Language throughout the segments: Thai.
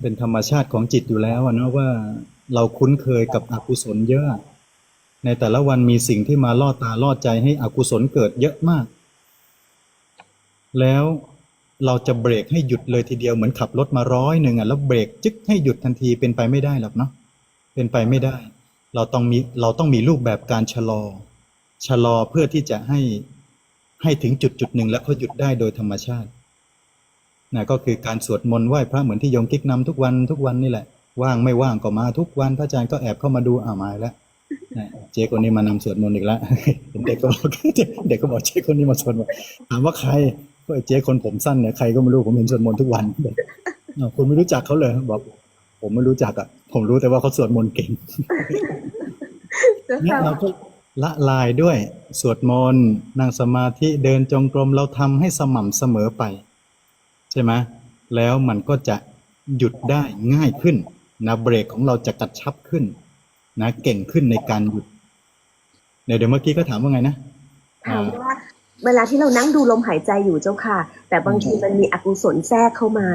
เป็นธรรมชาติของจิตอยู่แล้วนะว่าเราคุ้นเคยกับอกุศลเยอะ ในแต่ละวันมีสิ่งที่มาล่อตาล่อใจให้อกุศลเกิดเยอะมาก แล้วเราจะเบรกให้หยุดเลยทีเดียวเหมือนขับรถมาร้อยหนึ่งอะแล้วเบรกจึ๊กให้หยุดทันทีเป็นไปไม่ได้หรอกเนาะเป็นไปไม่ได้ เราต้องมีเราต้องมีรูปแบบการชะลอ ชะลอเพื่อที่จะให้ให้ถึงจุดจุดหนึ่งแล้วเขาหยุดได้โดยธรรมชาติ นะก็คือการสวดมนต์ไหว้พระเหมือนที่โยมกิ๊กนำทุกวันทุกวันนี่แหละ ว่างไม่ว่างก็มาทุกวัน พระอาจารย์ก็แอบเข้ามาดูอ่ามาแล้วนะเจ๊คนนี้มานำสวดมนต์อีกแล้วเห็นเด็กก็บอกเด็กก็บอกเจ๊คนนี้มาสวดมนต์ถามว่าใครก็ไอ้เจ๊คนผมสั้นเนี่ยใครก็ไม่รู้ผมเห็นสวดมนต์ทุกวันบอกอ้าวคุณไม่รู้จักเขาเลยบอกผมไม่รู้จักอะ ผมรู้แต่ว่าเขาสวดมนต์เก่งเจ้าเนี่ยค่ะเราก็ละลายด้วยสวดมนต์นั่งสมาธิเดินจงกรมเราทำให้สม่ำเสมอไป ใช่ไหมแล้วมันก็จะหยุดได้ง่ายขึ้นนะเบรกของเราจะกระชับขึ้น นะ เก่งขึ้นในการหยุดเดี๋ยวเดี๋ยวเมื่อกี้ก็ถามว่าไงนะถามว่าเวลาที่เรานั่งดูลมหายใจอยู่เจ้าค่ะ แต่บางทีมันมีอกุศลแทรกเข้ามา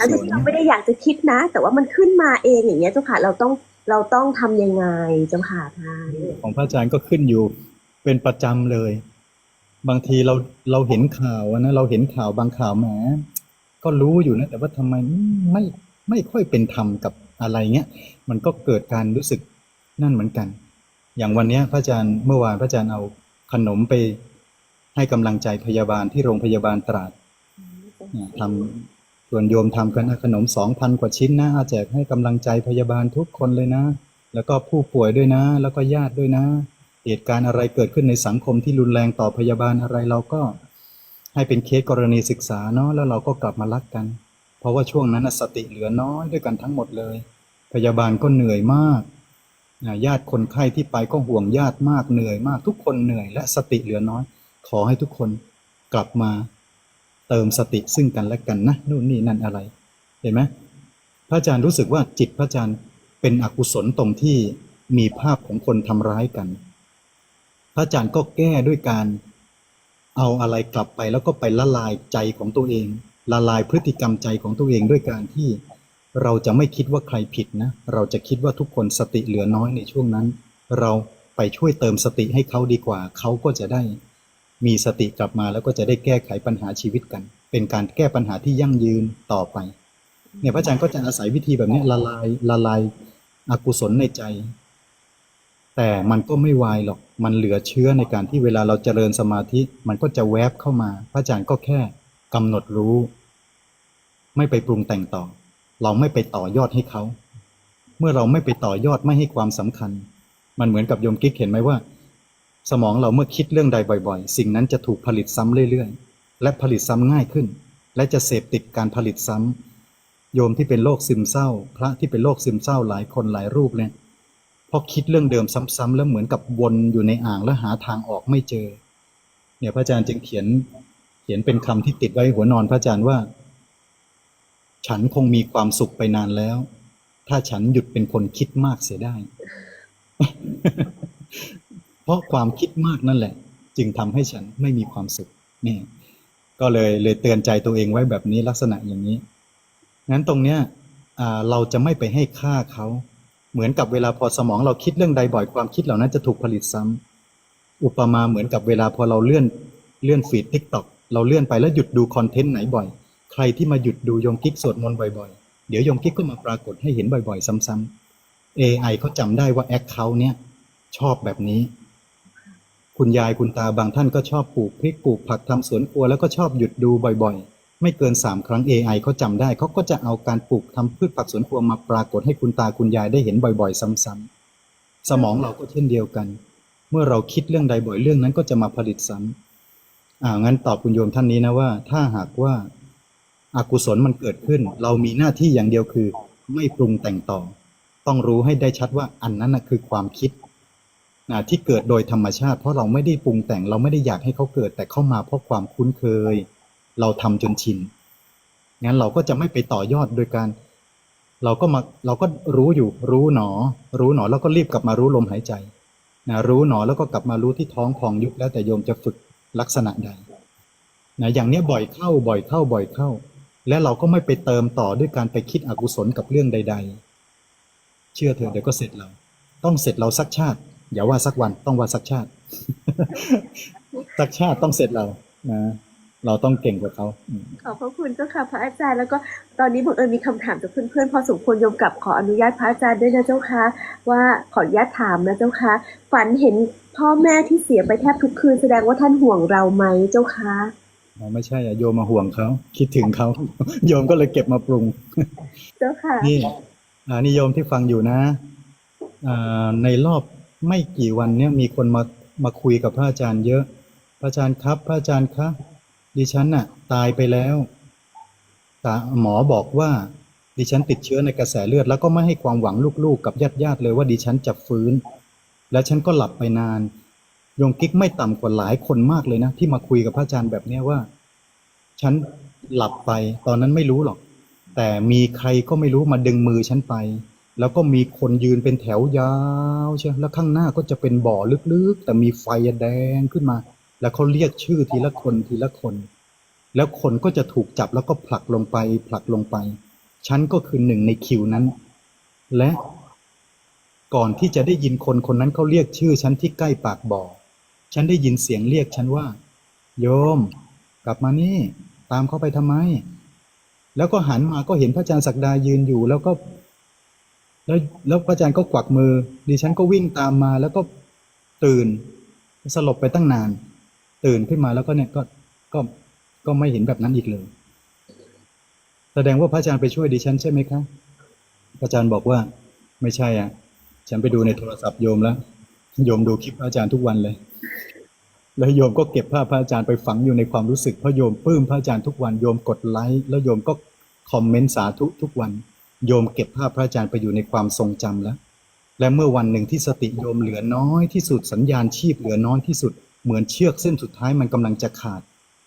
อ่าทั้งที่เราไม่ได้อยากจะคิดนะ แต่ว่ามันขึ้นมาเองอย่างเงี้ยเจ้าค่ะ เราต้องเราต้องทำยังไงเจ้าค่ะท่านของพระอาจารย์ก็ขึ้นอยู่เป็นประจำเลย บางทีเราเราเห็นข่าวนะเราเห็นข่าวบางข่าวแหมก็รู้อยู่นะแต่ว่าทำไมไม่ไม่ค่อยเป็นธรรมกับอะไรเงี้ย มันก็เกิดการรู้สึกนั่นเหมือนกัน อย่างวันนี้พระอาจารย์เมื่อวานพระอาจารย์เอาขนมไปให้กำลังใจพยาบาลที่โรงพยาบาลตราดทำส่วนโยมทำกันขนมสองพันกว่าชิ้นนะอาแจกให้กำลังใจพยาบาลทุกคนเลยนะ แล้วก็ผู้ป่วยด้วยนะ แล้วก็ญาติด้วยนะ เหตุการณ์อะไรเกิดขึ้นในสังคมที่รุนแรงต่อพยาบาลอะไรเราก็ให้เป็นเคสกรณีศึกษาเนาะแล้วเราก็กลับมารักกัน เพราะว่าช่วงนั้นสติเหลือน้อยด้วยกันทั้งหมดเลย พยาบาลก็เหนื่อยมากญาติคนไข้ที่ไปก็ห่วงญาติมากเหนื่อยมาก ทุกคนเหนื่อยและสติเหลือน้อย ขอให้ทุกคนกลับมาเติมสติซึ่งกันและกันนะนู่นนี่นั่นอะไร เห็นไหมพระอาจารย์รู้สึกว่าจิตพระอาจารย์เป็นอกุศลตรงที่มีภาพของคนทำร้ายกัน พระอาจารย์ก็แก้ด้วยการเอาอะไรกลับไปแล้วก็ไปละลายใจของตัวเอง ละลายพฤติกรรมใจของตัวเองด้วยการที่เราจะไม่คิดว่าใครผิดนะ เราจะคิดว่าทุกคนสติเหลือน้อยในช่วงนั้น เราไปช่วยเติมสติให้เขาดีกว่า เขาก็จะได้ มีสติกลับมาแล้วก็จะได้แก้ไขปัญหาชีวิตกัน เป็นการแก้ปัญหาที่ยั่งยืนต่อไป เนี่ยพระอาจารย์ก็จะอาศัยวิธีแบบนี้ละลายละลายอกุศลในใจ แต่มันก็ไม่วายหรอก มันเหลือเชื้อในการที่เวลาเราเจริญสมาธิ มันก็จะแวบเข้ามา พระอาจารย์ก็แค่กำหนดรู้ ไม่ไปปรุงแต่งต่อ เราไม่ไปต่อยอดให้เขา เมื่อเราไม่ไปต่อยอดไม่ให้ความสำคัญ มันเหมือนกับโยมกิ๊กเห็นไหมว่า สมองเราเมื่อคิดเรื่องใดบ่อย ๆ สิ่งนั้นจะถูกผลิตซ้ำเรื่อยๆ และผลิตซ้ำง่ายขึ้น และจะเสพติดการผลิตซ้ำโยมที่เป็นโรคซึมเศร้า พระที่เป็นโรคซึมเศร้าหลายคนหลายรูปเนี่ย พอคิดเรื่องเดิมซ้ำๆแล้วเหมือนกับวนอยู่ในอ่างแล้วหาทางออกไม่เจอ เนี่ยพระอาจารย์จึงเขียนเขียนเป็นคำที่ติดไว้หัวนอนพระอาจารย์ว่า ฉันคงมีความสุขไปนานแล้ว ถ้าฉันหยุดเป็นคนคิดมากเสียได้ เพราะความคิดมากนั่นแหละ จึงทำให้ฉันไม่มีความสุขนี่ก็เลยเลยเตือนใจตัวเองไว้แบบนี้ลักษณะอย่างนี้งั้นตรงเนี้ยเราจะไม่ไปให้ค่าเขา เหมือนกับเวลาพอสมองเราคิดเรื่องใดบ่อยความคิดเหล่านั้นจะถูกผลิตซ้ำอุปมาเหมือนกับเวลาพอเราเลื่อนเลื่อนฟีดทิกตอกเราเลื่อนไปแล้วหยุดดูคอนเทนต์ไหนบ่อย ใครที่มาหยุดดูยมกิ๊กสวดมนต์บ่อยๆ เดี๋ยวยมกิ๊กก็มาปรากฏให้เห็นบ่อยๆ ซ้ำๆ AI เขาจำได้ว่าแอคเคาท์เนี้ยชอบแบบนี้ คุณยายคุณตาบางท่านก็ชอบปลูกพริกปลูกผักทำสวนครัวแล้วก็ชอบหยุดดูบ่อยๆ ไม่เกินสามครั้ง AI เขาจำได้ เขาก็จะเอาการปลูกทำพืชผักสวนครัวมาปรากฏให้คุณตาคุณยายได้เห็นบ่อยๆ ซ้ำๆ สมองเราก็เช่นเดียวกัน เมื่อเราคิดเรื่องใดบ่อยเรื่องนั้นก็จะมาผลิตซ้ำอ่างั้นตอบคุณโยมท่านนี้นะว่า ถ้าหากว่าอากุศลมันเกิดขึ้น เรามีหน้าที่อย่างเดียวคือ ไม่ปรุงแต่งต่อ ต้องรู้ให้ได้ชัดว่าอันนั้นนะคือความคิดนะที่เกิดโดยธรรมชาติ เพราะเราไม่ได้ปรุงแต่งเราไม่ได้อยากให้เขาเกิด แต่เข้ามาเพราะความคุ้นเคย เราทำจนชิน งั้นเราก็จะไม่ไปต่อยอดโดยการ เราก็มาเราก็รู้อยู่ รู้หนอ รู้หนอแล้วก็รีบกลับมารู้ลมหายใจนะรู้หนอแล้วก็กลับมารู้ที่ท้องพองยุบแล้วแต่โยมจะฝึกลักษณะใดนะอย่างเนี้ยบ่อยเข้าบ่อยเข้าบ่อยเข้า และเราก็ไม่ไปเติมต่อด้วยการไปคิดอกุศลกับเรื่องใด ๆ เชื่อเถอะเดี๋ยวก็เสร็จเรา ต้องเสร็จเราสักชาติ อย่าว่าสักวันต้องว่าสักชาติ สักชาติต้องเสร็จเรานะ เราต้องเก่งกว่าเขาอืมขอบพระคุณเจ้าค่ะพระอาจารย์แล้วก็ตอนนี้บังเอิญมีคำถามจากเพื่อนๆพอสมควรโยมกลับขออนุญาตพระอาจารย์ด้วยนะเจ้าค่ะว่าขออนุญาตถามนะเจ้าค่ะฝันเห็นพ่อแม่ที่เสียไปแทบทุกคืนแสดงว่าท่านห่วงเราไหมเจ้าค่ะอ๋อไม่ใช่อะโยมมาห่วงเขาคิดถึงเขาโยมก็เลยเก็บมาปรุง เจ้าค่ะนี่อ่านี่โยมที่ฟังอยู่นะอ่าในรอบไม่กี่วันเนี้ยมีคนมามาคุยกับพระอาจารย์เยอะ พระอาจารย์ครับ พระอาจารย์คะ ดิฉันน่ะ ตายไปแล้วแต่หมอบอกว่า ดิฉันติดเชื้อในกระแสเลือด แล้วก็ไม่ให้ความหวังลูกๆ กับญาติๆเลยว่าดิฉันจะฟื้น แล้วฉันก็หลับไปนานโยมกิ๊กไม่ต่ำกว่าหลายคนมากเลยนะ ที่มาคุยกับพระอาจารย์แบบนี้ว่า ฉันหลับไป ตอนนั้นไม่รู้หรอก แต่มีใครก็ไม่รู้มาดึงมือฉันไป แล้วก็มีคนยืนเป็นแถวยาวใช่แล้วข้างหน้าก็จะเป็นบ่อลึกๆ แต่มีไฟแดงขึ้นมา แล้วเขาเรียกชื่อทีละคนทีละคน แล้วคนก็จะถูกจับแล้วก็ผลักลงไป ผลักลงไป ฉันก็คือหนึ่งในคิวนั้น และก่อนที่จะได้ยินคนคนนั้นเขาเรียกชื่อฉันที่ใกล้ปากบ่อ ฉันได้ยินเสียงเรียกฉันว่า โยม กลับมานี่ ตามเขาไปทำไม แล้วก็หันมาก็เห็นพระอาจารย์ศักดายืนอยู่ แล้วก็ แล้วแล้วพระอาจารย์ก็กวักมือ ดิฉันก็วิ่งตามมาแล้วก็ตื่น สลบไปตั้งนาน ตื่นขึ้นมาแล้วก็เนี่ยก็ก็ก็ไม่เห็นแบบนั้นอีกเลย แสดงว่าพระอาจารย์ไปช่วยดิฉันใช่ไหมคะพระอาจารย์บอกว่า ไม่ใช่อะ ฉันไปดูในโทรศัพท์โยมแล้วโยมดูคลิปพระอาจารย์ทุกวันเลย แล้วโยมก็เก็บภาพพระอาจารย์ไปฝังอยู่ในความรู้สึกเพราะโยมปลื้มพระอาจารย์ทุกวันโยมกดไลค์แล้วโยมก็คอมเมนต์สาธุทุกวัน โยมเก็บภาพพระอาจารย์ไปอยู่ในความทรงจำแล้ว และเมื่อวันหนึ่งที่สติโยมเหลือน้อยที่สุดสัญญาณชีพเหลือน้อยที่สุด เหมือนเชือกเส้นสุดท้ายมันกำลังจะขาด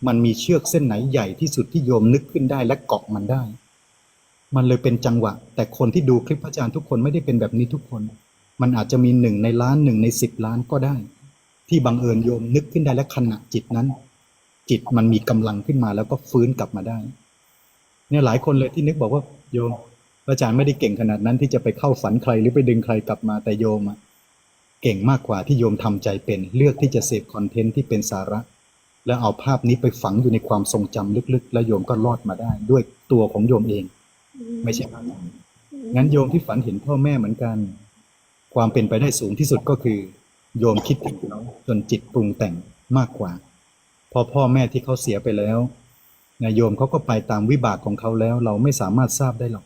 มันมีเชือกเส้นไหนใหญ่ที่สุดที่โยมนึกขึ้นได้และเกาะมันได้ มันเลยเป็นจังหวะ แต่คนที่ดูคลิปพระอาจารย์ทุกคนไม่ได้เป็นแบบนี้ทุกคน มันอาจจะมีหนึ่งในล้านหนึ่งในสิบล้านก็ได้ ที่บังเอิญโยมนึกขึ้นได้และขณะจิตนั้น จิตมันมีกำลังขึ้นมาแล้วก็ฟื้นกลับมาได้ เนี่ยหลายคนเลยที่นึกบอกว่าโยมพระอาจารย์ไม่ได้เก่งขนาดนั้นที่จะไปเข้าฝันใครหรือไปดึงใครกลับมาแต่โยมอะ เก่งมากกว่าที่โยมทำใจเป็นเลือกที่จะเสพคอนเทนต์ที่เป็นสาระ แล้วเอาภาพนี้ไปฝังอยู่ในความทรงจำลึกๆ แล้วโยมก็รอดมาได้ ด้วยตัวของโยมเอง ไม่ใช่พระอาจารย์งั้นโยมที่ฝันเห็นพ่อแม่เหมือนกัน ความเป็นไปได้สูงที่สุดก็คือ โยมคิดถึงเขาจนจิตปรุงแต่งมากกว่า พอพ่อแม่ที่เขาเสียไปแล้วนะโยมเขาก็ไปตามวิบากของเขาแล้ว เราไม่สามารถทราบได้หรอก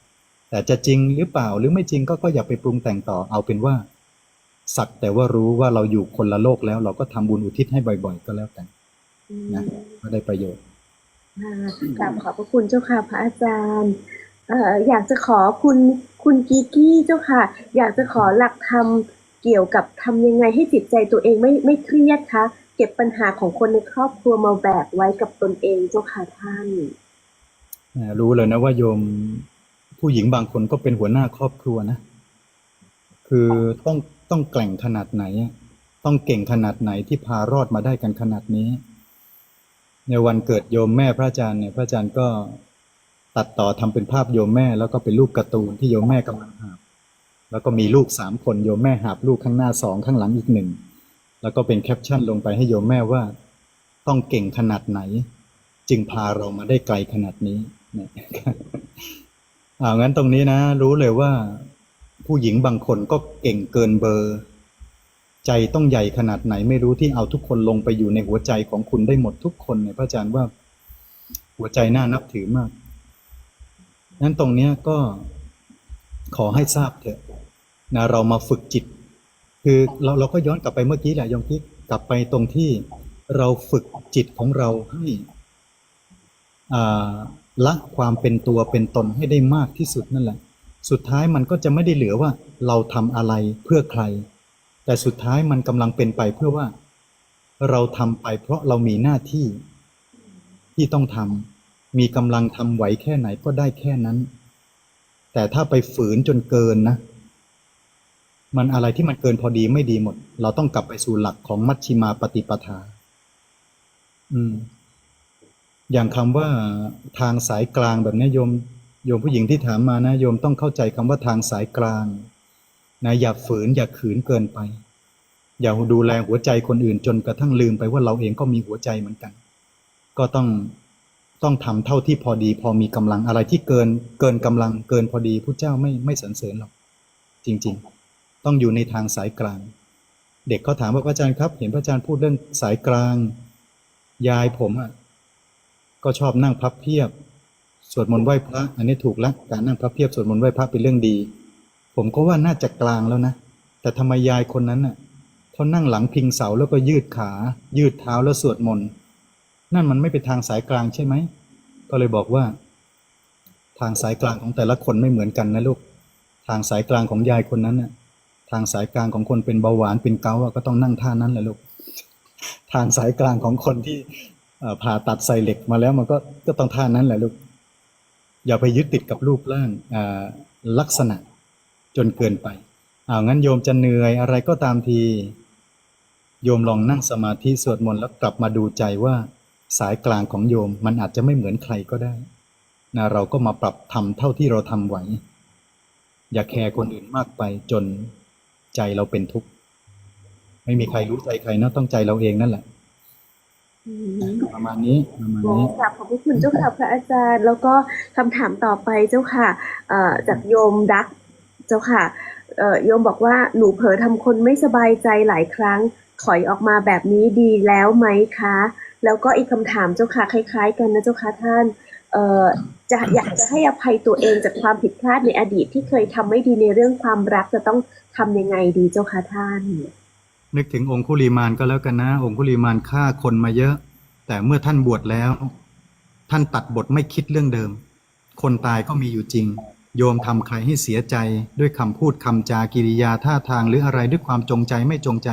แต่จะจริงหรือเปล่าหรือไม่จริงก็ก็อย่าไปปรุงแต่งต่อเอาเป็นว่า สักแต่ว่ารู้ว่าเราอยู่คนละโลกแล้ว เราก็ทำบุญอุทิศให้บ่อย ๆ ก็แล้วกันนะก็ได้ประโยชน์ค่ะกราบขอบพระคุณเจ้าค่ะพระอาจารย์เอ่ออยากจะขอคุณคุณกีกี้เจ้าค่ะ อยากจะขอหลักธรรมเกี่ยวกับทำยังไงให้จิตใจตัวเองไม่ไม่เครียดคะเก็บปัญหาของคนในครอบครัวมาแบกไว้กับตนเองเจ้าค่ะท่านอ่ารู้เลยนะว่าโยมผู้หญิงบางคนก็เป็นหัวหน้าครอบครัวนะ คือต้องต้องแกร่งขนาดไหน ต้องเก่งขนาดไหนที่พารอดมาได้กันขนาดนี้ ในวันเกิดโยมแม่พระอาจารย์เนี่ยพระอาจารย์ก็ตัดต่อทำเป็นภาพโยมแม่ แล้วก็เป็นรูปการ์ตูนที่โยมแม่กำลังหาบแล้วก็มีลูกสามคนโยมแม่หาบลูกข้างหน้าสองข้างหลังอีกหนึ่งแล้วก็เป็นแคปชั่นลงไปให้โยมแม่ว่า ต้องเก่งขนาดไหน จึงพาเรามาได้ไกลขนาดนี้เนี่ยอ่างั้นตรงนี้นะ รู้เลยว่า ผู้หญิงบางคนก็เก่งเกินเบอร์ ใจต้องใหญ่ขนาดไหนไม่รู้ที่เอาทุกคนลงไปอยู่ในหัวใจของคุณได้หมดทุกคนเนี่ยพระอาจารย์ว่าหัวใจน่านับถือมากนั้นตรงเนี้ยก็ขอให้ทราบเถอะนะเรามาฝึกจิต คือเราเราก็ย้อนกลับไปเมื่อกี้แหละยองคิดกลับไปตรงที่เราฝึกจิตของเราให้อ่าละความเป็นตัวเป็นตนให้ได้มากที่สุดนั่นแหละ สุดท้ายมันก็จะไม่ได้เหลือว่าเราทำอะไรเพื่อใคร แต่สุดท้ายมันกำลังเป็นไปเพื่อว่า เราทำไปเพราะเรามีหน้าที่ ที่ต้องทำมีกำลังทำไหวแค่ไหนก็ได้แค่นั้น แต่ถ้าไปฝืนจนเกินนะ มันอะไรที่มันเกินพอดีไม่ดีหมด เราต้องกลับไปสู่หลักของมัชชิมาปฏิปทา อืม อย่างคำว่าทางสายกลางแบบนี้โยม โยมผู้หญิงที่ถามมานะโยมต้องเข้าใจคำว่าทางสายกลางนะอย่าฝืนอย่าขืนเกินไป อย่าดูแลหัวใจคนอื่นจนกระทั่งลืมไปว่าเราเองก็มีหัวใจเหมือนกัน ก็ต้องต้องทำเท่าที่พอดี พอมีกำลังอะไรที่เกินเกินกำลังเกินพอดีพระเจ้าไม่ไม่สรรเสริญหรอกจริง ๆ ต้องอยู่ในทางสายกลาง เด็กเขาถามว่าพระอาจารย์ครับ เห็นพระอาจารย์พูดเรื่องสายกลาง ยายผมอะก็ชอบนั่งพับเพียบ สวดมนต์ไหว้พระอันนี้ถูกแล้วการนั่งพับเพียบสวดมนต์ไหว้พระเป็นเรื่องดี ผมก็ว่าน่าจะกลางแล้วนะ แต่ทำไมยายคนนั้นน่ะเขานั่งหลังพิงเสาแล้วก็ยืดขา ยืดเท้าแล้วสวดมนต์นั่นมันไม่เป็นทางสายกลางใช่ไหมก็เลยบอกว่า ทางสายกลางของแต่ละคนไม่เหมือนกันนะลูก ทางสายกลางของยายคนนั้นน่ะทางสายกลางของคนเป็นเบาหวานเป็นเกาต์ก็ต้องนั่งท่านั้นแหละลูก ทางสายกลางของคนที่ผ่าตัดใส่เหล็กมาแล้วมันก็ก็ต้องท่านั้นแหละลูก อย่าไปยึดติดกับรูปร่างลักษณะจนเกินไปเอางั้นโยมจะเหนื่อยอะไรก็ตามทีโยมลองนั่งสมาธิสวดมนต์แล้วกลับมาดูใจว่าสายกลางของโยมมันอาจจะไม่เหมือนใครก็ได้นะเราก็มาปรับทำเท่าที่เราทำไหว อย่าแคร์คนอื่นมากไปจนใจเราเป็นทุกข์ ไม่มีใครรู้ใจใครนะต้องใจเราเองนั่นแหละ ประมาณนี้ประมาณนี้กราบขอบพระคุณเจ้าค่ะพระอาจารย์ แล้วก็คำถามต่อไปเจ้าค่ะเอ่อจากโยมดักเจ้าค่ะเอ่อโยมบอกว่าหนูเผลอทำคนไม่สบายใจหลายครั้ง ถอยออกมาแบบนี้ดีแล้วไหมคะ แล้วก็อีกคำถามเจ้าค่ะคล้าย ๆ กันนะเจ้าค่ะท่านเอ่อจะอยากจะให้อภัยตัวเองจากความผิดพลาดในอดีตที่เคยทำไม่ดีในเรื่องความรักจะต้องทำยังไงดีเจ้าค่ะท่าน นึกถึงองคุลีมานก็แล้วกันนะ องคุลีมานฆ่าคนมาเยอะ แต่เมื่อท่านบวชแล้ว ท่านตัดบทไม่คิดเรื่องเดิม คนตายก็มีอยู่จริง โยมทำใครให้เสียใจ ด้วยคำพูดคำจากิริยาท่าทางหรืออะไรด้วยความจงใจไม่จงใจ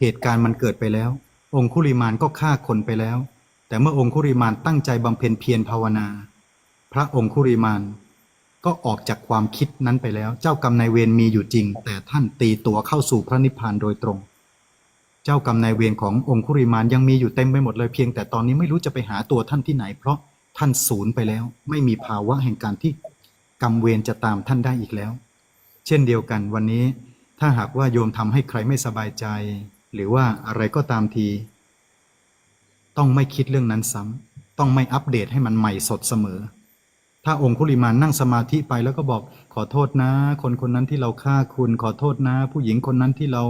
เหตุการณ์มันเกิดไปแล้ว องคุลิมานก็ฆ่าคนไปแล้ว แต่เมื่อองคุลิมานตั้งใจบำเพ็ญเพียรภาวนา พระองคุลิมานก็ออกจากความคิดนั้นไปแล้ว เจ้ากรรมนายเวรมีอยู่จริง แต่ท่านตีตัวเข้าสู่พระนิพพานโดยตรง เจ้ากรรมนายเวรขององคุริมานยังมีอยู่เต็มไปหมดเลยเพียงแต่ตอนนี้ไม่รู้จะไปหาตัวท่านที่ไหน เพราะท่านสูญไปแล้ว ไม่มีภาวะแห่งการที่กรรมเวรจะตามท่านได้อีกแล้ว เช่นเดียวกันวันนี้ ถ้าหากว่าโยมทำให้ใครไม่สบายใจ หรือว่าอะไรก็ตามที ต้องไม่คิดเรื่องนั้นซ้ำต้องไม่อัปเดตให้มันใหม่สดเสมอ ถ้าองคุลิมานนั่งสมาธิไปแล้วก็บอกขอโทษนะ คนคนนั้นที่เราฆ่าคุณขอโทษนะ ผู้หญิงคนนั้นที่เรา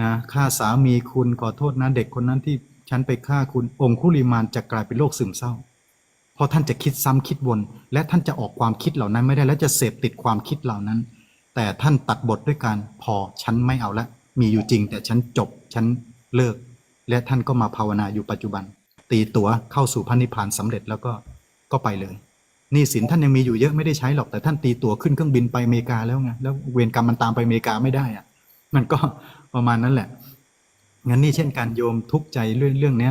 นะฆ่าสามีคุณขอโทษนะเด็กคนนั้นที่ฉันไปฆ่าคุณองคุลิมานจะกลายเป็นโรคซึมเศร้า เพราะท่านจะคิดซ้ำคิดวน และท่านจะออกความคิดเหล่านั้นไม่ได้และจะเสพติดความคิดเหล่านั้น แต่ท่านตัดบทด้วยการพอฉันไม่เอาละ มีอยู่จริง แต่ฉันจบฉันเลิก และท่านก็มาภาวนาอยู่ปัจจุบัน ตีตัวเข้าสู่พระนิพพานสำเร็จแล้วก็ก็ไปเลยนี่สินท่านยังมีอยู่เยอะไม่ได้ใช้หรอกแต่ท่านตีตั๋วขึ้นเครื่องบินไปอเมริกาแล้วไงแล้วเวรกรรมมันตามไปอเมริกาไม่ได้อะมันก็ ประมาณนั้นแหละ งั้นนี่เช่นการโยมทุกข์ใจเรื่องเรื่องนี้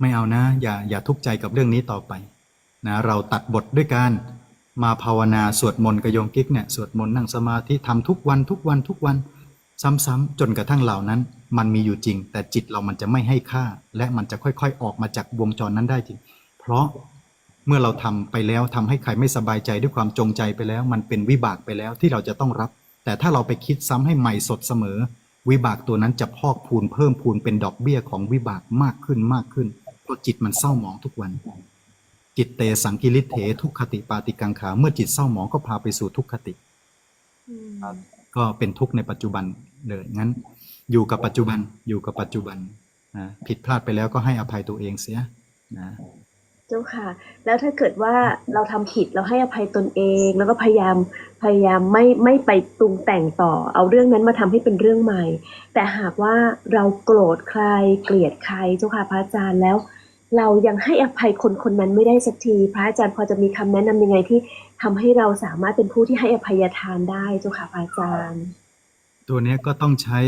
ไม่เอานะ อย่าอย่าทุกข์ใจกับเรื่องนี้ต่อไปนะเราตัดบทด้วยการมาภาวนาสวดมนต์กับโยมกิ๊กเนี่ยสวดมนต์นั่งสมาธิทำทุกวันทุกวันทุกวัน ซ้ำๆจนกระทั่งเหล่านั้น มันมีอยู่จริง แต่จิตเรามันจะไม่ให้ค่า และมันจะค่อยๆ ออกมาจากวงจรนั้นได้จริง เพราะเมื่อเราทำไปแล้วทำให้ใครไม่สบายใจด้วยความจงใจไปแล้ว มันเป็นวิบากไปแล้วที่เราจะต้องรับ แต่ถ้าเราไปคิดซ้ำให้ใหม่สดเสมอ วิบากตัวนั้นจะพอกพูนเพิ่มพูนเป็นดอกเบี้ยของวิบากมากขึ้นมากขึ้นเพราะจิตมันเศร้าหมองทุกวัน จิตเตสังกิริเถทุกขติปาติกังขา เมื่อจิตเศร้าหมองก็พาไปสู่ทุกขติ ก็เป็นทุกข์ในปัจจุบันเลยงั้น อยู่กับปัจจุบันอยู่กับปัจจุบันนะผิดพลาดไปแล้วก็ให้อภัยตัวเองเสียนะ เจ้าค่ะ แล้วถ้าเกิดว่าเราทำผิดเราให้อภัยตนเอง แล้วก็พยายามพยายามไม่ไม่ไปปรุงแต่งต่อ เอาเรื่องนั้นมาทำให้เป็นเรื่องใหม่ แต่หากว่าเราโกรธใครเกลียดใครเจ้าค่ะพระอาจารย์แล้ว เรายังให้อภัยคนคนนั้นไม่ได้สักที พระอาจารย์พอจะมีคำแนะนำยังไงที่ทำให้เราสามารถเป็นผู้ที่ให้อภัยทานได้เจ้าค่ะพระอาจารย์ ตัวนี้ก็ต้องใช้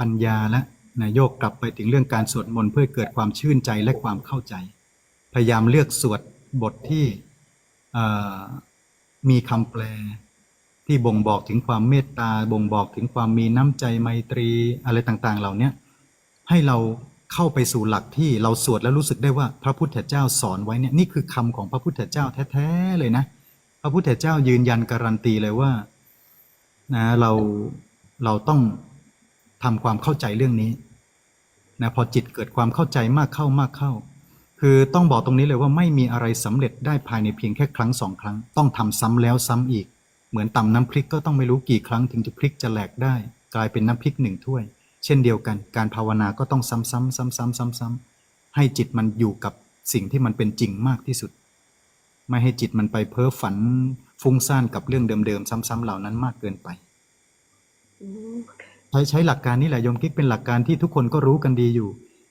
ปัญญาและนะโยกกลับไปถึงเรื่องการสวดมนต์เพื่อเกิดความชื่นใจและความเข้าใจ พยายามเลือกสวดบทที่มีคำแปล ที่บ่งบอกถึงความเมตตา บ่งบอกถึงความมีน้ำใจไมตรีอะไรต่าง ๆ เหล่านี้ให้เราเข้าไปสู่หลักที่เราสวดแล้วรู้สึกได้ว่าพระพุทธเจ้าสอนไว้เนี่ยนี่คือคำของพระพุทธเจ้าแท้ๆเลยนะ พระพุทธเจ้ายืนยันการันตีเลยว่านะเราเราต้องทำความเข้าใจเรื่องนี้นะพอจิตเกิดความเข้าใจมากเข้ามากเข้า คือต้องบอกตรงนี้เลยว่าไม่มีอะไรสำเร็จได้ภายในเพียงแค่ครั้งสองครั้ง ต้องทำซ้ำแล้วซ้ำอีก เหมือนตำน้ำพริกก็ต้องไม่รู้กี่ครั้งถึงจะพริกจะแหลกได้ กลายเป็นน้ำพริกหนึ่งถ้วย เช่นเดียวกัน การภาวนาก็ต้องซ้ำๆซ้ำๆซ้ำๆให้จิตมันอยู่กับสิ่งที่มันเป็นจริงมากที่สุด ไม่ให้จิตมันไปเพ้อฝันฟุ้งซ่านกับเรื่องเดิมๆซ้ำๆเหล่านั้นมากเกินไปอืมใช้ใช้หลักการนี้แหละโยมกิ๊กเป็นหลักการที่ทุกคนก็รู้กันดีอยู่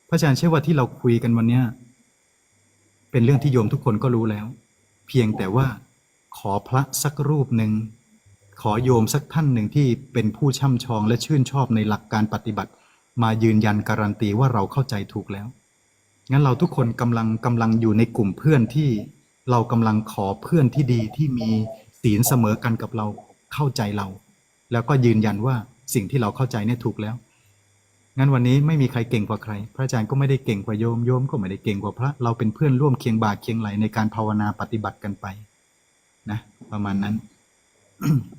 พระอาจารย์เชื่อว่าที่เราคุยกันวันเนี้ย เป็นเรื่องที่โยมทุกคนก็รู้แล้ว เพียงแต่ว่าขอพระสักรูปหนึ่ง ขอโยมสักท่านหนึ่งที่เป็นผู้ช่ำชองและชื่นชอบในหลักการปฏิบัติ มายืนยันการันตีว่าเราเข้าใจถูกแล้ว งั้นเราทุกคนกำลังกำลังอยู่ในกลุ่มเพื่อนที่เรากำลังขอเพื่อนที่ดีที่มีศีลเสมอกันกับเราเข้าใจเรา แล้วก็ยืนยันว่าสิ่งที่เราเข้าใจเนี่ยถูกแล้ว งั้นวันนี้ไม่มีใครเก่งกว่าใคร พระอาจารย์ก็ไม่ได้เก่งกว่าโยมโยมก็ไม่ได้เก่งกว่าพระ เราเป็นเพื่อนร่วมเคียงบ่าเคียงไหลในการภาวนาปฏิบัติกันไป นะ ประมาณนั้น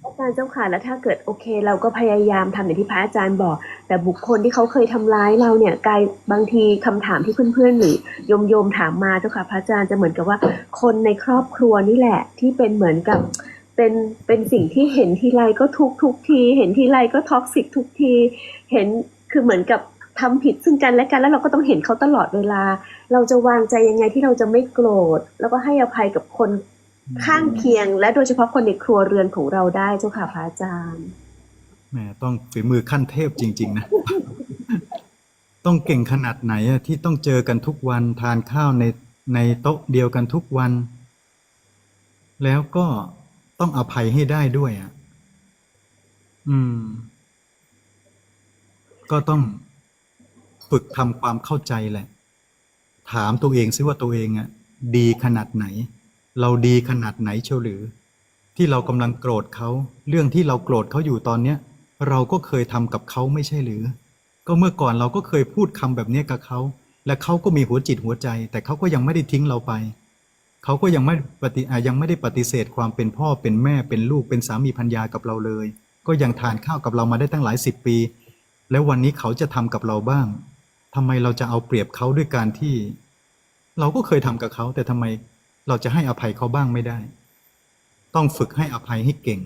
อาจารย์เจ้าค่ะแล้วถ้าเกิดโอเค เราก็พยายามทำอย่างที่พระอาจารย์บอก แต่บุคคลที่เขาเคยทำร้ายเราเนี่ยกายบางทีคำถามที่เพื่อนๆหรือโยมโยมๆถามมาเจ้าค่ะพระอาจารย์จะเหมือนกับว่า คนในครอบครัวนี่แหละ ที่เป็นเหมือนกับเป็นเป็นสิ่งที่เห็นทีไรก็ทุกทุกที เห็นทีไรก็ท็อกซิกทุกที เห็น คือเหมือนกับทำผิดซึ่งกันและกันแล้วเราก็ต้องเห็นเขาตลอดเวลา เราจะวางใจยังไงที่เราจะไม่โกรธ แล้วก็ให้อภัยกับคนข้างเคียง และโดยเฉพาะคนในครัวเรือนของเราได้เจ้าค่ะพระอาจารย์แหมต้องฝีมือขั้นเทพจริง ๆ นะ ต้องเก่งขนาดไหนอะที่ต้องเจอกันทุกวันทานข้าวในในโต๊ะเดียวกันทุกวัน แล้วก็ต้องอภัยให้ได้ด้วยอะ อืม ก็ต้องฝึกทำความเข้าใจแหละ ถามตัวเองซิว่าตัวเองอะดีขนาดไหน เราดีขนาดไหนเชียวหรือ ที่เรากำลังโกรธเขา เรื่องที่เราโกรธเขาอยู่ตอนเนี้ย เราก็เคยทำกับเขาไม่ใช่หรือ ก็เมื่อก่อนเราก็เคยพูดคำแบบเนี้ยกับเขา และเขาก็มีหัวจิตหัวใจ แต่เขาก็ยังไม่ได้ทิ้งเราไปเขาก็ยังไม่ปฏิยังไม่ได้ปฏิเสธความเป็นพ่อเป็นแม่เป็นลูกเป็นสามีพัญญากับเราเลย ก็ยังทานข้าวกับเรามาได้ตั้งหลายสิบปี แล้ววันนี้เขาจะทำกับเราบ้างทำไมเราจะเอาเปรียบเขาด้วยการที่ เราก็เคยทำกับเขา แต่ทำไมเราจะให้อภัยเขาบ้างไม่ได้ ต้องฝึกให้อภัยให้เก่ง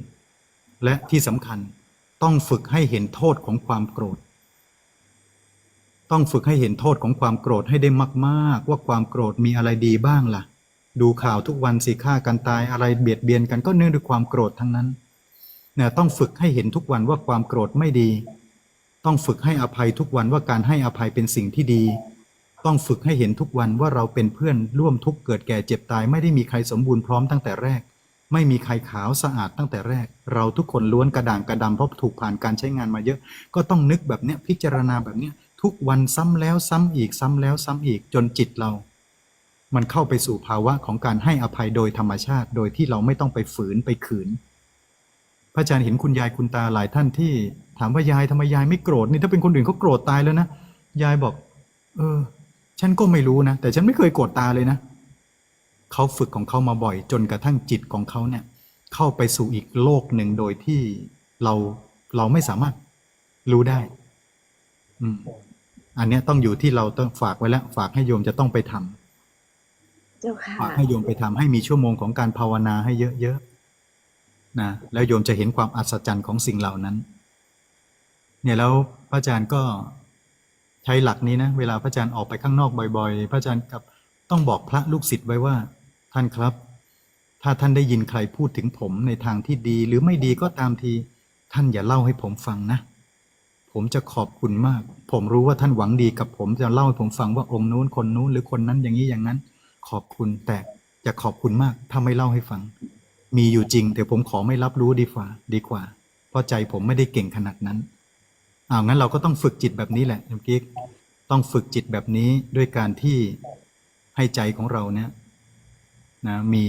และที่สำคัญต้องฝึกให้เห็นโทษของความโกรธ ต้องฝึกให้เห็นโทษของความโกรธให้ได้มากๆ ว่าความโกรธมีอะไรดีบ้างล่ะ ดูข่าวทุกวันสิฆ่ากันตายอะไรเบียดเบียนกันก็เนื่องด้วยความโกรธทั้งนั้นเนี่ยต้องฝึกให้เห็นทุกวันว่าความโกรธไม่ดี ต้องฝึกให้อภัยทุกวันว่าการให้อภัยเป็นสิ่งที่ดี ต้องฝึกให้เห็นทุกวันว่าเราเป็นเพื่อนร่วมทุกข์เกิดแก่เจ็บตายไม่ได้มีใครสมบูรณ์พร้อมตั้งแต่แรก ไม่มีใครขาวสะอาดตั้งแต่แรก เราทุกคนล้วนกระด่างกระดำเพราะถูกผ่านการใช้งานมาเยอะ ก็ต้องนึกแบบเนี้ยพิจารณาแบบเนี้ยทุกวันซ้ำแล้วซ้ำอีกซ้ำแล้วซ้ำอีกจนจิตเรา มันเข้าไปสู่ภาวะของการให้อภัยโดยธรรมชาติ โดยที่เราไม่ต้องไปฝืนไปขืน พระอาจารย์เห็นคุณยายคุณตาหลายท่านที่ ถามว่ายายทำไมยายไม่โกรธนี่ถ้าเป็นคนอื่นเขาโกรธตายแล้วนะยายบอก เออ ฉันก็ไม่รู้นะแต่ฉันไม่เคยโกรธตาเลยนะเขาฝึกของเขามาบ่อย จนกระทั่งจิตของเขาเนี่ย เข้าไปสู่อีกโลกหนึ่งโดยที่เราเราไม่สามารถรู้ได้ อืม อันเนี้ยต้องอยู่ที่เราต้องฝากไว้แล้ว ฝากให้โยมจะต้องไปทำเจ้าค่ะฝากให้โยมไปทำให้มีชั่วโมงของการภาวนาให้เยอะๆนะแล้วโยมจะเห็นความอัศจรรย์ของสิ่งเหล่านั้น เนี่ยแล้วพระอาจารย์ก็ใช้หลักนี้นะเวลาพระอาจารย์ออกไปข้างนอกบ่อย ๆ พระอาจารย์กับต้องบอกพระลูกศิษย์ไว้ว่าท่านครับ ถ้าท่านได้ยินใครพูดถึงผมในทางที่ดีหรือไม่ดีก็ตามที ท่านอย่าเล่าให้ผมฟังนะ ผมจะขอบคุณมาก ผมรู้ว่าท่านหวังดีกับผมจะเล่าให้ผมฟังว่าองค์นู้นคนนู้นหรือคนนั้นอย่างนี้อย่างนั้น ขอบคุณแต่จะขอบคุณมากถ้าไม่เล่าให้ฟัง มีอยู่จริง แต่ผมขอไม่รับรู้ดีกว่า ดีกว่า เพราะใจผมไม่ได้เก่งขนาดนั้น อ้าวงั้นเราก็ต้องฝึกจิตแบบนี้แหละเมื่อกี้ต้องฝึกจิตแบบนี้ด้วยการที่ให้ใจของเราเนี่ยนะมี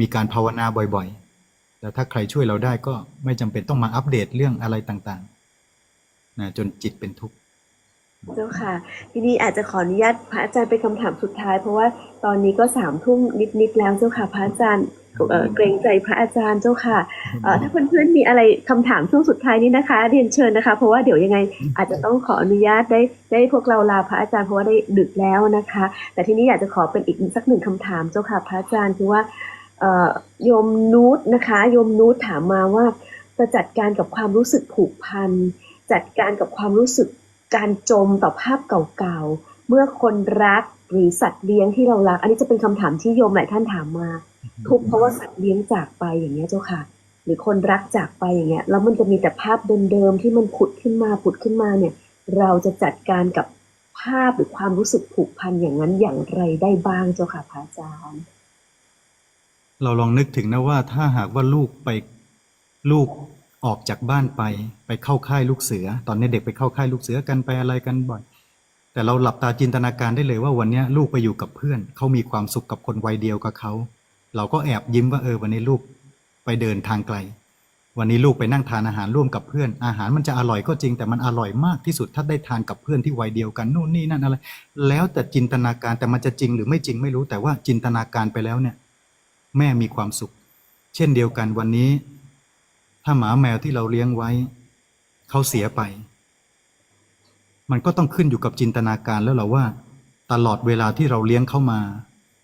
มีการภาวนาบ่อยๆแต่ถ้าใครช่วยเราได้ก็ไม่จำเป็นต้องมาอัปเดตเรื่องอะไรต่างๆนะจนจิตเป็นทุกข์เจ้าค่ะ ทีนี้อาจจะขออนุญาตพระอาจารย์เป็นคำถามสุดท้าย เพราะว่าตอนนี้ก็สามทุ่มนิดๆแล้วเจ้าค่ะพระอาจารย์ เอ่อเกรงใจพระอาจารย์เจ้าค่ะเอ่อถ้าเพื่อนๆมีอะไรคำถามช่วงสุดท้ายนี้นะคะ เรียนเชิญนะคะ เพราะว่าเดี๋ยวยังไงอาจจะต้องขออนุญาตได้ได้พวกเราลาพระอาจารย์เพราะว่าได้ดึกแล้วนะคะ แต่ทีนี้อยากจะขอเป็นอีกสักหนึ่งคำถามเจ้าค่ะ พระอาจารย์คือว่าเอ่อโยมนูตนะคะโยมนูตถามมาว่าจะจัดการกับความรู้สึกผูกพันจัดการกับความรู้สึกการจมต่อภาพเก่าๆ เมื่อคนรักหรือสัตว์เลี้ยงที่เรารัก อันนี้จะเป็นคำถามที่โยมหลายท่านถามมา ทุกข์เพราะว่าสัตว์เลี้ยงจากไปอย่างเงี้ยเจ้าค่ะ หรือคนรักจากไปอย่างเงี้ยแล้วมันจะมีแต่ภาพเดิมๆที่มันผุดขึ้นมาผุดขึ้นมาเนี่ย เราจะจัดการกับภาพหรือความรู้สึกผูกพันอย่างนั้นอย่างไรได้บ้างเจ้าค่ะพระอาจารย์เราลองนึกถึงนะว่าถ้าหากว่าลูกไปลูกออกจากบ้านไปไปเข้าค่ายลูกเสือ ตอนนี้เด็กไปเข้าค่ายลูกเสือกันไปอะไรกันบ่อย แต่เราหลับตาจินตนาการได้เลยว่าวันนี้ลูกไปอยู่กับเพื่อน เขามีความสุขกับคนวัยเดียวกับเขา เราก็แอบยิ้มว่าเออวันนี้ลูกไปเดินทางไกล วันนี้ลูกไปนั่งทานอาหารร่วมกับเพื่อน อาหารมันจะอร่อยก็จริง แต่มันอร่อยมากที่สุดถ้าได้ทานกับเพื่อนที่วัยเดียวกันนู่นนี่นั่นอะไร แล้วแต่จินตนาการแต่มันจะจริงหรือไม่จริงไม่รู้แต่ว่าจินตนาการไปแล้วเนี่ย แม่มีความสุข เช่นเดียวกันวันนี้ ถ้าหมาแมวที่เราเลี้ยงไว้เขาเสียไป มันก็ต้องขึ้นอยู่กับจินตนาการแล้วเราว่า ตลอดเวลาที่เราเลี้ยงเข้ามา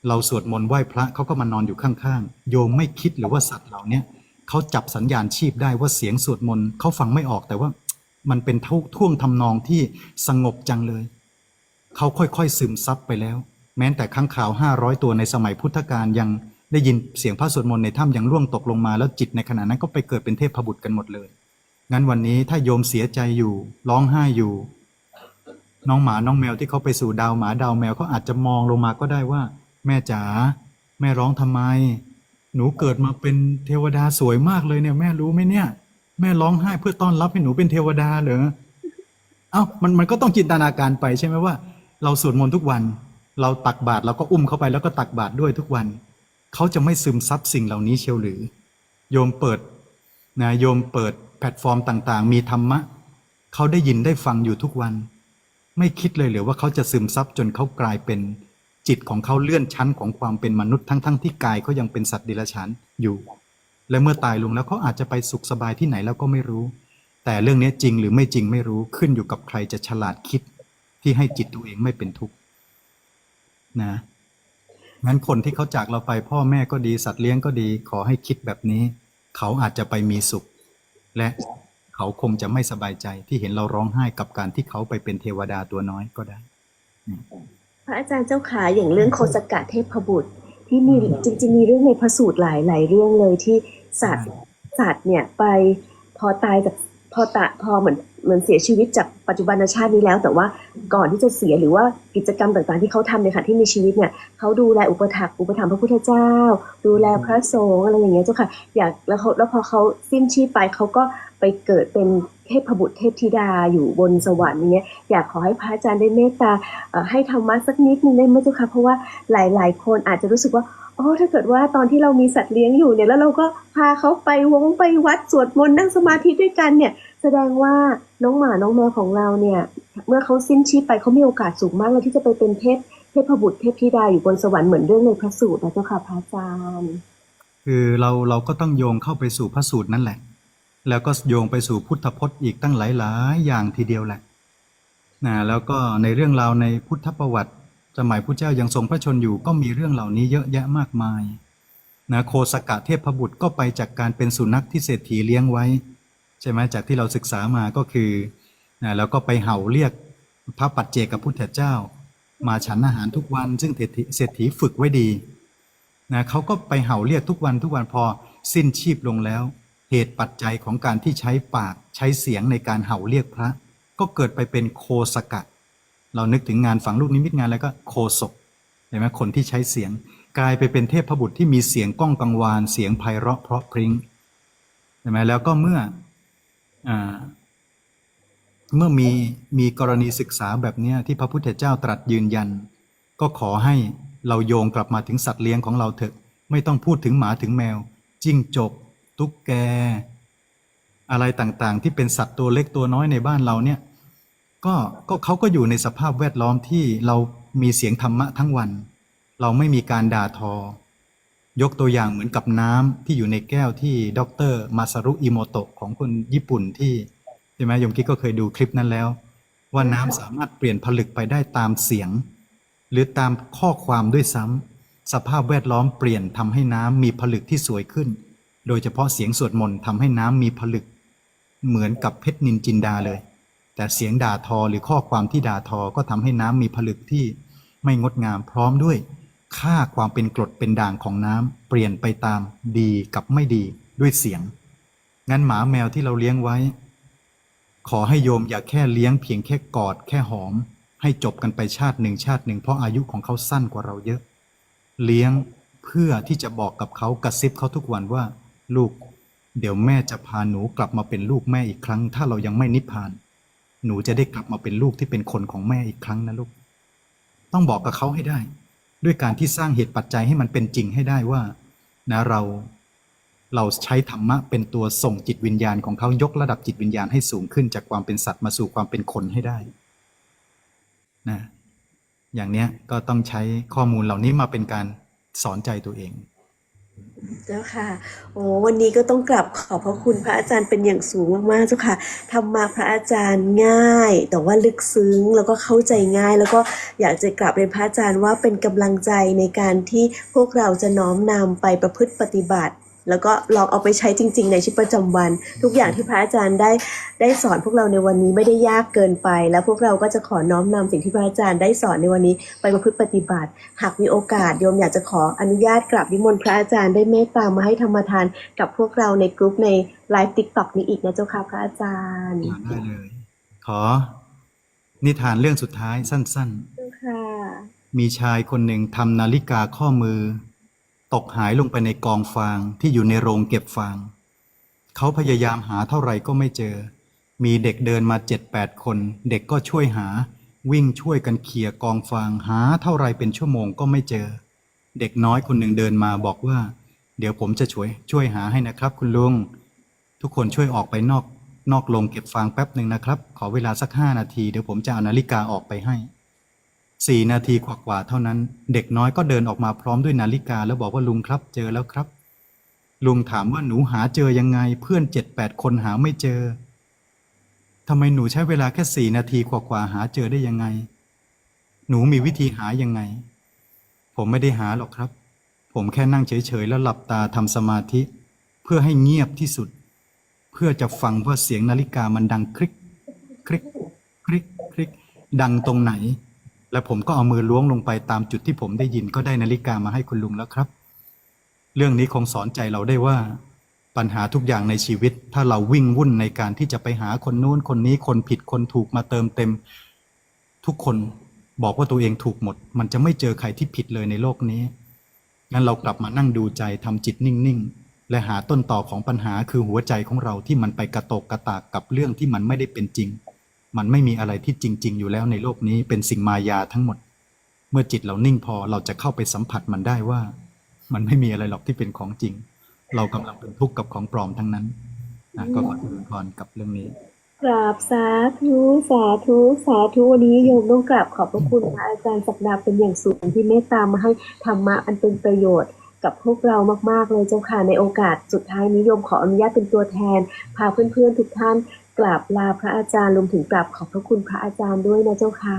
เราสวดมนต์ไหว้พระเขาก็มานอนอยู่ข้างๆ โยมไม่คิดหรือว่าสัตว์เหล่านี้เขาจับสัญญาณชีพได้ว่าเสียงสวดมนต์เขาฟังไม่ออกแต่ว่า มันเป็นท่ท่วงทำนองที่สงบจังเลยเขาค่อยๆซึมซับไปแล้ว แม้แต่ข้างข่าวห้าร้อยตัวในสมัยพุทธกาลยังได้ยินเสียงพระสวดมนต์ในถ้ำยังร่วงตกลงมาแล้วจิตในขณะนั้นก็ไปเกิดเป็นเทพบุตรกันหมดเลย งั้นวันนี้ถ้าโยมเสียใจอยู่ ร้องไห้อยู่ น้องหมาน้องแมวที่เขาไปสู่ดาวหมาดาวแมวเขาอาจจะมองลงมาก็ได้ว่า แม่จ๋าแม่ร้องทำไม หนูเกิดมาเป็นเทวดาสวยมากเลยเนี่ยแม่รู้ไหมเนี่ย แม่ร้องไห้เพื่อต้อนรับให้หนูเป็นเทวดาเหรอเอ้ามันมันก็ต้องจินตนาการไปใช่ไหมว่า เราสวดมนต์ทุกวัน เราตักบาตรเราก็อุ้มเขาไปแล้วก็ตักบาตรด้วยทุกวัน เขาจะไม่ซึมซับสิ่งเหล่านี้เชียวหรือ โยมเปิดนะโยมเปิดแพลตฟอร์มต่าง ๆ มีธรรมะ เขาได้ยินได้ฟังอยู่ทุกวัน ไม่คิดเลยเหรือว่าเขาจะซึมซับจนเขากลายเป็นจิตของเขาเลื่อนชั้นของความเป็นมนุษย์ทั้งๆที่กายเขายังเป็นสัตว์เดรัจฉานอยู่ และเมื่อตายลงแล้วเขาอาจจะไปสุขสบายที่ไหนแล้วก็ไม่รู้ แต่เรื่องนี้จริงหรือไม่จริงไม่รู้ขึ้นอยู่กับใครจะฉลาดคิดที่ให้จิตตัวเองไม่เป็นทุกข์นะงั้นคนที่เขาจากเราไปพ่อแม่ก็ดีสัตว์เลี้ยงก็ดี ขอให้คิดแบบนี้ เขาอาจจะไปมีสุข และ เขาคงจะไม่สบายใจที่เห็นเราร้องไห้กับการที่เขาไปเป็นเทวดาตัวน้อยก็ได้ พระอาจารย์เจ้าขาอย่างเรื่องโคสกะเทพบุตร ที่มีจริงๆมีเรื่องในพระสูตรหลายหลายๆเรื่องเลยที่สัตว์สัตว์เนี่ยไปพอตายจากพอตะพอเหมือน เหมือนเสียชีวิตจากปัจจุบันชาตินี้แล้ว แต่ว่าก่อนที่จะเสียหรือว่ากิจกรรมต่างๆ ที่เขาทำในขณะที่มีชีวิตเนี่ยเขาดูแลอุปถัมภ์อุปถัมภ์พระพุทธเจ้า ดูแลพระสงฆ์อะไรอย่างเงี้ยเจ้าค่ะ อยากแล้วเขาแล้วพอเขาสิ้นชีพไปเขาก็ไปเกิดเป็นเทพบุตรเทพธิดาอยู่บนสวรรค์อย่างเงี้ยอยากขอให้พระอาจารย์ได้เมตตาให้ธรรมะสักนิดนึงได้ไหมเจ้าค่ะเพราะว่าหลาย ๆ คนอาจจะรู้สึกว่าอ๋อถ้าเกิดว่าตอนที่เรามีสัตว์เลี้ยงอยู่เนี่ยแล้วเราก็พาเขาไปวงไปวัดสวดมนต์นั่งสมาธิด้วยกันเนี่ย แสดงว่าน้องหมาน้องแมวของเราเนี่ย เมื่อเขาสิ้นชีพไปเขามีโอกาสสูงมากเลยที่จะไปเป็นเทพเทพบุตรเทพธิดาอยู่บนสวรรค์เหมือนเรื่องในพระสูตรนะเจ้าค่ะพระอาจารย์ คือเราเราก็ต้องโยงเข้าไปสู่พระสูตรนั่นแหละ แล้วก็โยงไปสู่พุทธพจน์อีกตั้งหลายๆ อย่างทีเดียวแหละนะแล้วก็ในเรื่องราวในพุทธประวัติสมัยพระเจ้ายังทรงพระชนอยู่ก็มีเรื่องเหล่านี้เยอะแยะมากมายนะโคสกะเทพบุตรก็ไปจากการเป็นสุนัขที่เศรษฐีเลี้ยงไว้ ใช่ไหมจากที่เราศึกษามาก็คือนะแล้วก็ไปเห่าเรียกพระปัจเจกกับพุทธเจ้า มาฉันอาหารทุกวัน ซึ่งเศรษฐีฝึกไว้ดีนะเขาก็ไปเห่าเรียกทุกวันทุกวันพอสิ้นชีพลงแล้ว เหตุปัจจัยของการที่ใช้ปากใช้เสียงในการเห่าเรียกพระ ก็เกิดไปเป็นโคสกะ เรานึกถึงงานฝังลูกนิมิตงานแล้วก็โคศกเห็นไหมคนที่ใช้เสียง กลายไปเป็นเทพบุตรที่มีเสียงก้องกังวานเสียงไพเราะเพราะพริ้งเห็นไหมแล้วก็เมื่อ เมื่อมีมีกรณีศึกษาแบบนี้ที่พระพุทธเจ้าตรัสยืนยัน ก็ขอให้เราโยงกลับมาถึงสัตว์เลี้ยงของเราเถอะ ไม่ต้องพูดถึงหมาถึงแมว จิ้งจก ตุ๊กแก อะไรต่างๆ ที่เป็นสัตว์ตัวเล็กตัวน้อยในบ้านเราเนี่ยก็ก็เขาก็อยู่ในสภาพแวดล้อมที่เรามีเสียงธรรมะทั้งวัน เราไม่มีการด่าทอ ยกตัวอย่างเหมือนกับน้ำที่อยู่ในแก้วที่ดรมาซารุอิโมโตะของคนญี่ปุ่นที่ใช่ไหมยมกี้ก็เคยดูคลิปนั้นแล้ว ว่าน้ำสามารถเปลี่ยนผลึกไปได้ตามเสียง หรือตามข้อความด้วยซ้ำสภาพแวดล้อมเปลี่ยนทำให้น้ำมีผลึกที่สวยขึ้น โดยเฉพาะเสียงสวดมนต์ทำให้น้ำมีผลึก เหมือนกับเพชรนินจินดาเลย แต่เสียงด่าทอหรือข้อความที่ด่าทอก็ทำให้น้ำมีผลึกที่ไม่งดงามพร้อมด้วย ค่าความเป็นกรดเป็นด่างของน้ำเปลี่ยนไปตามดีกับไม่ดีด้วยเสียง งั้นหมาแมวที่เราเลี้ยงไว้ ขอให้โยมอย่าแค่เลี้ยงเพียงแค่กอดแค่หอม ให้จบกันไปชาติหนึ่งชาติหนึ่งเพราะอายุของเขาสั้นกว่าเราเยอะ เลี้ยงเพื่อที่จะบอกกับเขากระซิบเขาทุกวันว่า ลูก เดี๋ยวแม่จะพาหนูกลับมาเป็นลูกแม่อีกครั้ง ถ้าเรายังไม่นิพพาน หนูจะได้กลับมาเป็นลูกที่เป็นคนของแม่อีกครั้งนะลูก ต้องบอกกับเขาให้ได้ ด้วยการที่สร้างเหตุปัจจัยให้มันเป็นจริงให้ได้ว่านะเราเราใช้ธรรมะเป็นตัวส่งจิตวิญญาณของเขายกระดับจิตวิญญาณให้สูงขึ้นจากความเป็นสัตว์มาสู่ความเป็นคนให้ได้นะอย่างเนี้ยก็ต้องใช้ข้อมูลเหล่านี้มาเป็นการสอนใจตัวเอง เจ้าค่ะ โอ้วันนี้ก็ต้องกลับขอบพระคุณพระอาจารย์เป็นอย่างสูงมากๆเจ้าค่ะทำมาพระอาจารย์ง่าย แต่ว่าลึกซึ้งแล้วก็เข้าใจง่าย แล้วก็อยากจะกลับเรียนพระอาจารย์ว่าเป็นกำลังใจในการที่พวกเราจะน้อมนำไปประพฤติปฏิบัติ แล้วก็ลองเอาไปใช้จริง ๆ ในชีวิตประจำวัน ทุกอย่างที่พระอาจารย์ได้ได้สอนพวกเราในวันนี้ไม่ได้ยากเกินไป แล้วพวกเราก็จะขอน้อมนำสิ่งที่พระอาจารย์ได้สอนในวันนี้ไปประพฤติปฏิบัติ หากมีโอกาสโยมอยากจะขออนุญาตกราบนิมนต์พระอาจารย์ได้เมตตามาให้ธรรมทานกับพวกเราในกลุ่มในไลฟ์ติ๊กต็อกนี้อีกนะเจ้าค่ะพระอาจารย์ได้เลย ขอ นิทานเรื่องสุดท้ายสั้นเจ้าค่ะๆมีชายคนหนึ่งทำนาฬิกาข้อมือ ตกหายลงไปในกองฟางที่อยู่ในโรงเก็บฟาง เขาพยายามหาเท่าไหร่ก็ไม่เจอ มีเด็กเดินมาเจ็ดแปดคน เด็กก็ช่วยหา วิ่งช่วยกันเขี่ยกองฟางหาเท่าไรเป็นชั่วโมงก็ไม่เจอ เด็กน้อยคนหนึ่งเดินมาบอกว่า เดี๋ยวผมจะช่วย ช่วยหาให้นะครับ คุณลุง ทุกคนช่วยออกไปนอก นอกโรงเก็บฟางแป๊บหนึ่งนะครับ ขอเวลาสักห้านาทีเดี๋ยวผมจะเอานาฬิกาออกไปให้ สี่นาทีกว่าๆเท่านั้น เด็กน้อยก็เดินออกมาพร้อมด้วยนาฬิกา แล้วบอกว่าลุงครับเจอแล้วครับ ลุงถามว่าหนูหาเจอยังไง เพื่อนเจ็ดแปดคนหาไม่เจอทำไมหนูใช้เวลาแค่สี่นาทีกว่าๆหาเจอได้ยังไง หนูมีวิธีหายังไง ผมไม่ได้หาหรอกครับ ผมแค่นั่งเฉยๆแล้วหลับตาทำสมาธิ เพื่อให้เงียบที่สุด เพื่อจะฟังว่าเสียงนาฬิกามันดังคลิก คลิก คลิก คลิก ดังตรงไหน และผมก็เอามือล้วงลงไปตามจุดที่ผมได้ยินก็ได้นาฬิกามาให้คุณลุงแล้วครับ เรื่องนี้คงสอนใจเราได้ว่า ปัญหาทุกอย่างในชีวิต ถ้าเราวิ่งวุ่นในการที่จะไปหาคนนู้นคนนี้คนผิดคนถูกมาเติมเต็ม ทุกคนบอกว่าตัวเองถูกหมด มันจะไม่เจอใครที่ผิดเลยในโลกนี้งั้นเรากลับมานั่งดูใจทำจิตนิ่งๆ และหาต้นต่อของปัญหาคือหัวใจของเราที่มันไปกระตกกระตากกับเรื่องที่มันไม่ได้เป็นจริง มันไม่มีอะไรที่จริง ๆ อยู่แล้วในโลกนี้เป็นสิ่งมายาทั้งหมด เมื่อจิตเรานิ่งพอเราจะเข้าไปสัมผัสมันได้ว่า มันไม่มีอะไรหรอกที่เป็นของจริง เรากำลังเป็นทุกข์กับของปลอมทั้งนั้นนะก็ขอคุณพรกับเรื่องนี้กราบสาธุสาธุสาธุวันนี้โยมต้องกราบขอบพระคุณพระอาจารย์ศักดาเป็นอย่างสูงที่เมตตามาให้ธรรมะอันเป็นประโยชน์กับพวกเรามากๆเลยเจ้าค่ะในโอกาสสุดท้ายนี้โยมขออนุญาตเป็นตัวแทน พาเพื่อนๆทุกท่าน กราบลาพระอาจารย์รวมถึงกราบขอบพระคุณพระอาจารย์ด้วยนะเจ้าค่ะ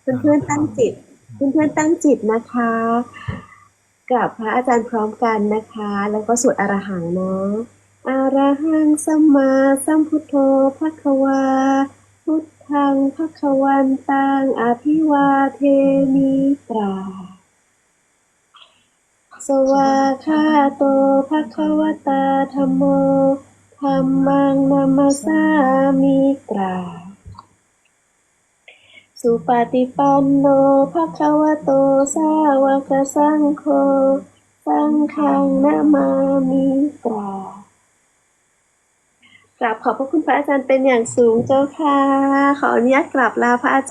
เพื่อนๆตั้งจิตเพื่อนๆตั้งจิตนะคะกราบพระอาจารย์พร้อมกันนะคะ แล้วก็สวดอรหังเนาะอะระหังสัมมาสัมพุทโธภควา พุทธังภควันตังอภิวาเทมิตราสวาคาโตภควตาธรรมโม ธรรมังนามาสามิตรา สุปฏิปันโนภะคะวะโตสาวกสังโฆ สังฆังนามามิตรากราบขอบพระคุณพระอาจารย์เป็นอย่างสูงเจ้าค่ะ ขออนุญาตกราบลาพระอาจารย์